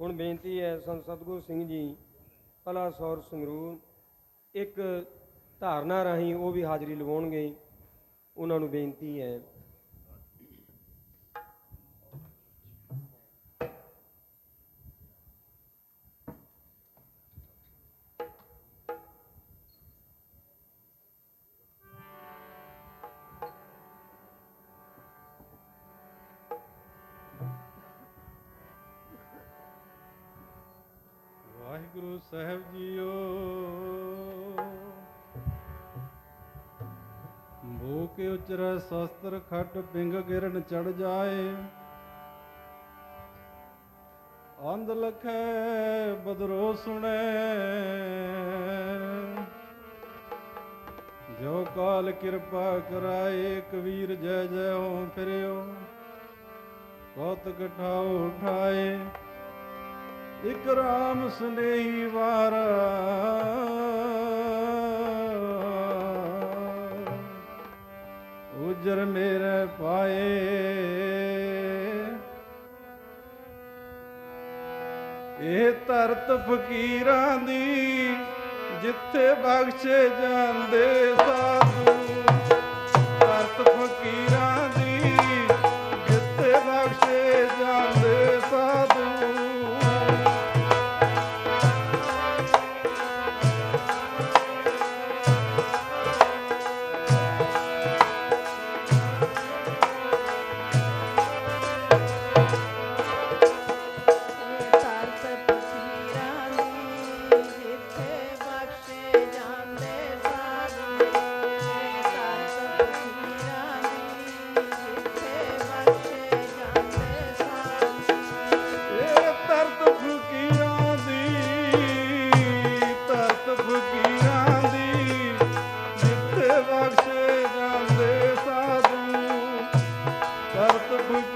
ਹੁਣ ਬੇਨਤੀ ਹੈ ਸੰਤ ਸਤਗੁਰੂ ਸਿੰਘ ਜੀ ਕਲਾ ਸੌਰ ਸੰਗਰੂਰ, ਇੱਕ ਧਾਰਨਾ ਰਾਹੀਂ ਉਹ ਵੀ ਹਾਜ਼ਰੀ ਲਵਾਉਣਗੇ, ਉਹਨਾਂ ਨੂੰ ਬੇਨਤੀ ਹੈ। ਵਾਹਿਗੁਰੂ ਸਾਹਿਬ ਜੀਓ। ਭੂਖ ਉਚਰੈ ਸ਼ਸਤਰ ਖਟ ਪਿੰਗ ਗਿਰਨ ਚੜ ਜਾਏ। ਅੰਧ ਲਖੈ ਬਦਰੋ ਸੁਣੈ। ਜੋ ਕਾਲ ਕਿਰਪਾ ਕਰਾਏ ਕਬੀਰ ਜੈ ਜੈ ਹੋ ਫਿਰਿਓ, ਕੌਤਕ ਠਾਉ ਉਠਾਏ। ਇਕ ਰਾਮ ਸਨੇਹੀ ਵਾਰਾ। ਉਜਰ ਮੇਰੇ ਪਾਏ। ਇਹ ਧਰਤ ਫਕੀਰਾਂ ਦੀ ਜਿੱਥੇ ਬਖਸ਼ੇ ਜਾਂਦੇ ਸਾਧੂ ਤਰਤ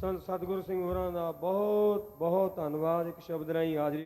ਸੰਤ ਸਤਗੁਰੂ ਸਿੰਘ ਹੋਰਾਂ ਦਾ ਬਹੁਤ ਬਹੁਤ ਧੰਨਵਾਦ। ਇੱਕ ਸ਼ਬਦ ਰਾਹੀਂ ਹਾਜ਼ਰੀ